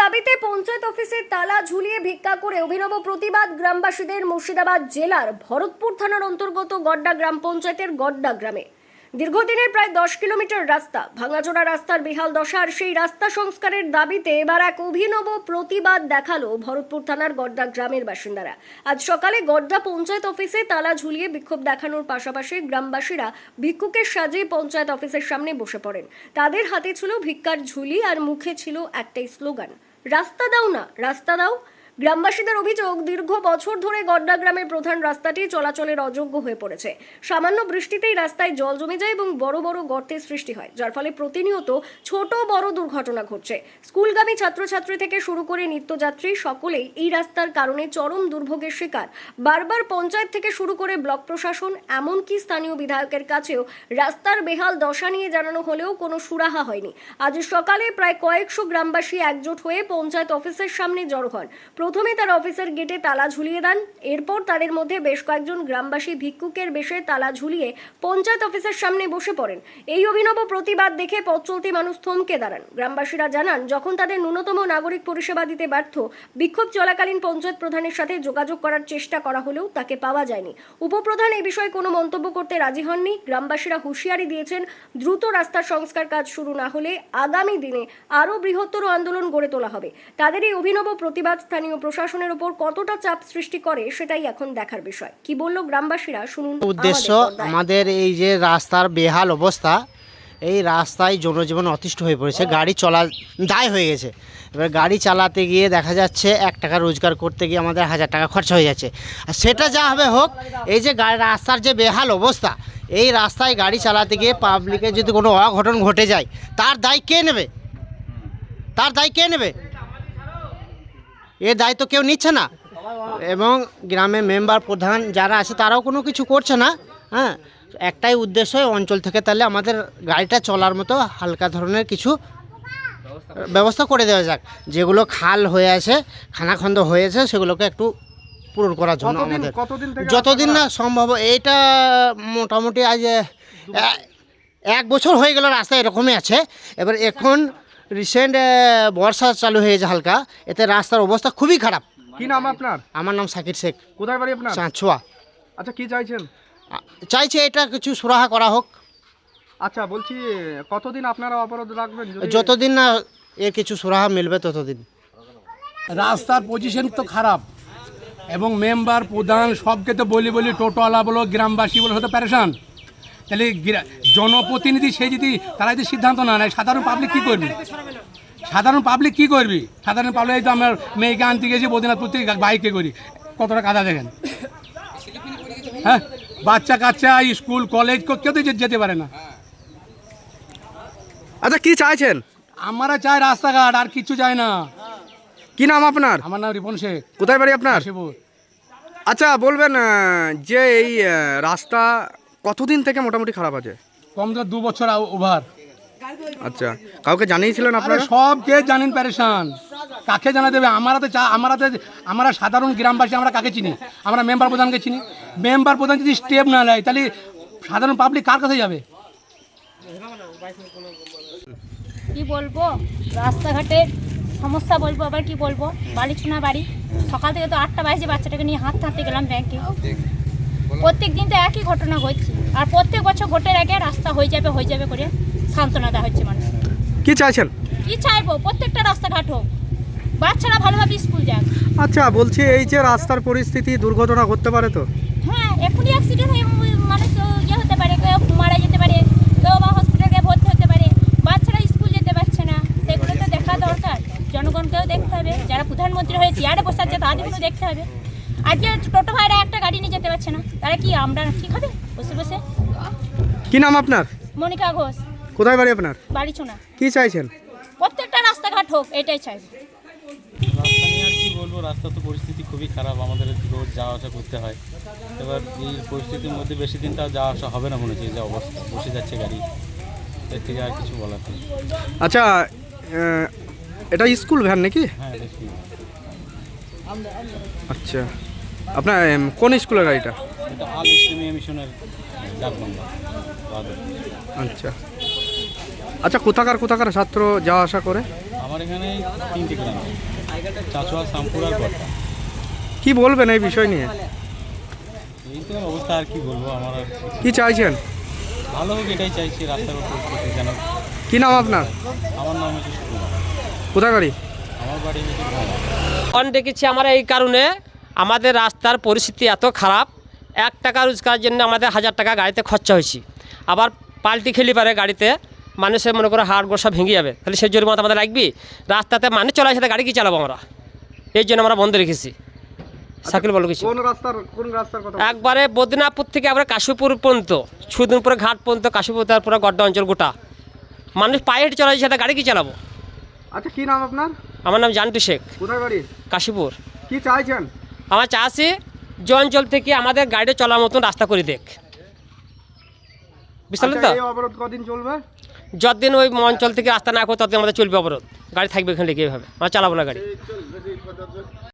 দাবিতে পঞ্চায়েত অফিসের তালা ঝুলিয়ে ভিক্ষা করে অভিনব প্রতিবাদ গ্রামবাসীদের মুর্শিদাবাদ জেলার ভরতপুর থানার অন্তর্গত গড্ডা গ্রাম পঞ্চায়েতের গড্ডা গ্রামে। দীর্ঘদিনের প্রায় দশ কিলোমিটার রাস্তা। ভাঙাচোরা রাস্তার বেহাল দশার সেই রাস্তা সংস্কারের দাবিতে এবার এক অভিনব প্রতিবাদ দেখাল ভরতপুর থানার গড্ডা গ্রামের বাসিন্দারা। আজ সকালে গড্ডা পঞ্চায়েত অফিসে তালা ঝুলিয়ে বিক্ষোভ দেখানোর পাশাপাশি গ্রামবাসীরা ভিক্ষুকের সাজে পঞ্চায়েত অফিসের সামনে বসে পড়েন। তাদের হাতে ছিল ভিক্ষার ঝুলি আর মুখে ছিল একটাই স্লোগান, রাস্তা দাও না, রাস্তা দাও। গ্রামবাসীদের অভিযোগ, দীর্ঘ বছর ধরে গড্ডা গ্রামের প্রধান রাস্তাটি চলাচলের অযোগ্য হয়ে পড়েছে। সামান্য বৃষ্টিতেই রাস্তায় জল জমে যায় এবং বড় বড় গর্তের সৃষ্টি হয়, যার ফলে প্রতিনিয়ত ছোট, বড় দুর্ঘটনা ঘটছে। স্কুলগামী ছাত্রছাত্রী থেকে শুরু করে নিত্যযাত্রী সকলেই এই রাস্তার কারণে চরম দুর্ভোগের শিকার। বারবার পঞ্চায়েত থেকে শুরু করে ব্লক প্রশাসন, এমনকি স্থানীয় বিধায়কের কাছেও রাস্তার বেহাল দশা নিয়ে জানানো হলেও কোনো সুরাহা হয়নি। আজ সকালে প্রায় কয়েকশো গ্রামবাসী একজোট হয়ে পঞ্চায়েত অফিসের সামনে জড়ো হন। প্রথমে তার অফিসের গেটে তালা ঝুলিয়ে দেন। এরপর তাদের মধ্যে বেশ কয়েকজন গ্রামবাসী ভিক্ষুকের বেশে তালা ঝুলিয়ে পঞ্চায়েত অফিসের সামনে বসে পড়েন। এই অভিনব প্রতিবাদ দেখে পথ চলতি মানুষ থমকে দাঁড়ান। গ্রামবাসীরা জানান, যখন তাদের ন্যূনতম নাগরিক পরিষেবা দিতে ব্যর্থ, বিক্ষোভ চলাকালীন পঞ্চায়েত প্রধানের সাথে যোগাযোগ করার চেষ্টা করা হলেও তাকে পাওয়া যায়নি। উপপ্রধান এই বিষয়ে কোনো মন্তব্য করতে রাজি হননি। গ্রামবাসীরা হুঁশিয়ারি দিয়েছেন, দ্রুত রাস্তার সংস্কার কাজ শুরু না হলে আগামী দিনে আরও বৃহত্তর আন্দোলন গড়ে তোলা হবে। তাদের এই অভিনব প্রতিবাদ স্থানীয় প্রশাসনের উপর কতটা চাপ সৃষ্টি করে সেটাই এখন দেখার বিষয়। কি বলল গ্রামবাসীরা? শুনুন উদ্দেশ্য আমাদের আমাদের এই যে রাস্তার বেহাল অবস্থা এই রাস্তায় জনজীবন অতিষ্ঠ হয়ে পড়েছে গাড়ি চলা দায় হয়ে গেছে। এবার গাড়ি চালাতে গিয়ে দেখা যাচ্ছে এক টাকা রোজগার করতে গিয়ে আমাদের হাজার টাকা খরচা হয়ে যাচ্ছে। আর সেটা যা হবে হোক এই যে গাড়ি রাস্তার যে বেহাল অবস্থা এই রাস্তায় গাড়ি চালাতে গিয়ে পাবলিকের যদি কোনো অঘটন ঘটে যায় তার দায় কে নেবে? তার দায় কে নেবে? এর দায়িত্ব কেউ নিচ্ছে না। এবং গ্রামের মেম্বার প্রধান যারা আছে তারাও কোনো কিছু করছে না হ্যাঁ। একটাই উদ্দেশ্য অঞ্চল থেকে তাহলে আমাদের গাড়িটা চলার মতো হালকা ধরনের কিছু ব্যবস্থা করে দেওয়া যাক। যেগুলো খাল হয়ে আছে খানাখন্দ হয়েছে সেগুলোকে একটু পূরণ করার জন্য আমাদের। যতদিন না সম্ভব এইটা মোটামুটি আজ এক বছর হয়ে গেল রাস্তা এরকমই আছে। এবার এখন রিসেন্ট বর্ষা চালু হয়েছে হালকা এতে রাস্তার অবস্থা খুবই খারাপ। কি নাম আপনার? আমার নাম সাকির শেখ। কোথায় বাড়ি আপনার? চাঁচুয়া আচ্ছা কি চাইছেন? চাইছে এটা কিছু সুরাহা করা হোক। আচ্ছা বলছি কতদিন আপনারা অবরোধ রাখবেন যতদিন না এর কিছু সুরাহা মিলবে ততদিন। রাস্তার পজিশন তো খারাপ এবং মেম্বার প্রধান সবকে তো বলি বলি টোটোওয়ালা বলো গ্রামবাসী বলো হয়তো প্যারেশান তাহলে জনপ্রতিনিধি সে যদি তারা যদি সিদ্ধান্ত না নেয় সাধারণ পাবলিক কী করবে? সাধারণ পাবলিক কী করবি? সাধারণ পাবলিক এই তো আমার মেয়েকে আনতে গেছি বদিনাথপুর থেকে বাইকে করি। কতটা কাদা দেখেন? হ্যাঁ? বাচ্চা কাচ্চা স্কুল কলেজ কেউ তো যেতে পারে না। আচ্ছা কি চাইছেন? আমরা চাই রাস্তাঘাট আর কিচ্ছু চাই না। কি নাম আপনার? আমার নাম রিপন শেখ। কোথায় বাড়ি আপনার? আচ্ছা বলবেন যে এই রাস্তা কতদিন থেকে মোটামুটি খারাপ আছে? কম করে দু বছর ওভার। আচ্ছা কাউকে জানিয়েছিলেন আপনারা? সব কে জানেন প্যারেশান? কাকে জানা দেবে আমরা তো চা আমরা তো আমরা সাধারণ গ্রামবাসী আমরা কাকে চিনি? আমরা মেম্বার প্রধানকে চিনি। মেম্বার প্রধান যদি স্টেপ না নেয় তাহলে সাধারণ পাবলিক কার কাছে যাবে? কি বলব? রাস্তাঘাটে সমস্যা বলব আবার কি বলব? বাড়ি ছোনা বাড়ি সকাল থেকে তো আটটা বাজে বাচ্চাটাকে নিয়ে হাত হাঁটতে গেলাম ব্যাংকে প্রত্যেক দিন তো একই ঘটনা ঘটছে। আর প্রত্যেক বছর ঘটের আগে রাস্তা হয়ে যাবে হয়ে যাবে করে সান্ত্বনা দেওয়া হচ্ছে মানুষ কি চাইছেন? কি চাইব? প্রত্যেকটা রাস্তাঘাট হোক। বাচ্চারা ভালোভাবে স্কুল যাক। আচ্ছা বলছি এই যে রাস্তার পরিস্থিতি দুর্ঘটনা ঘটতে পারে তো? হ্যাঁ এখনই অ্যাক্সিডেন্ট হয়ে মানুষ ইয়ে হতে পারে কেউ মারা যেতে পারে কেউ বা হসপিটালে ভর্তি হতে পারে। বাচ্চারা স্কুল যেতে পারছে না। সেগুলো তো দেখা দরকার। জনগণকেও দেখতে হবে। যারা প্রধানমন্ত্রী হয়ে চেয়ারে বসে আছে তাদেরগুলো দেখতে হবে। আজকে টোটো ভাইরা একটা গাড়ি নিয়ে যেতে পারছে না। তারা কি আমরা ঠিক হবে? বসে বসে। কি নাম আপনার? মনিকা ঘোষ। কোথায় বাড়ি আপনার? বাড়ি চোনা কি চাইছেন? প্রত্যেকটা রাস্তাঘাট হোক এটাই চাই। রাস্তা নিয়ে আর কি বলব রাস্তা তো পরিস্থিতি খুবই খারাপ আমাদের রোজ যাওয়া আসা করতে হয়। এবার এই পরিস্থিতির মধ্যে বেশি দিন তাও যাওয়া আসা হবে না মনে হচ্ছে যে অবস্থা বসে যাচ্ছে গাড়ি। এর থেকে আর কিছু বলার নেই। আচ্ছা এটা স্কুল ভ্যান নাকি? হ্যাঁ আচ্ছা। আপনার কোন স্কুলের গাড়িটা? এটা আল ইসলামিয়া মিশনের জাগবাংলা বাদর। আচ্ছা। আচ্ছা কোথাকার কোথাকার ছাত্র যাওয়া আসা করে? আমার এখানে তিনটি গ্রাম। চাচুয়া শামপুর আর গড়টা কি বলবেন এই বিষয় নিয়ে? এই তো অবস্থা আর কি বলব আমার আর কি চাইছেন? ভালো হোক এটাই চাইছি পরিস্থিতি যেন। কি নাম আপনার? আমার নাম হচ্ছে সুকুমার। বাড়ি? আমার বাড়ি হচ্ছে ভাঙা অন ডেকেছি আমরা এই কারণে। আমাদের রাস্তার পরিস্থিতি এত খারাপ এক টাকা রোজগারের জন্য আমাদের হাজার টাকা গাড়িতে খরচা হয়েছে। আবার পাল্টি খেলি পারে গাড়িতে মানুষের মনে করে হাড় গোড় সব ভেঙে যাবে। তাহলে সেই জরিমানা আমাদের লাগবে? রাস্তাতে মানুষ চলার সাথে গাড়ি কি চালাবো আমরা? এই জন্য আমরা বন্ধ রেখেছি। সাইকেল বলো কিছু। কোন রাস্তার কোন রাস্তার কথা একবারে বদ্রীনাথপুর থেকে আমরা কাশীপুর পর্যন্ত সুদিনপুর ঘাট পর্যন্ত কাশীপুর তারপরে গড্ডা অঞ্চল গোটা। মানুষ পায়ে হেঁটে চলার সাথে গাড়ি কি চালাবো? আচ্ছা কি নাম আপনার? আমার নাম জান্টু শেখ। কোথায় বাড়ি? কাশীপুর। কি চাইছেন? আমার চাষি যে অঞ্চল থেকে আমাদের গাড়ি চলার মতন রাস্তা করে দেখ। বুঝতে পারলেন তো? আচ্ছা, অবরোধ কদিন চলবে? যতদিন ওই অঞ্চল থেকে রাস্তা না করো ততদিন আমাদের চলবে অবরোধ। গাড়ি থাকবে এখানে লেগে এভাবে। আমরা চালাবো না গাড়ি।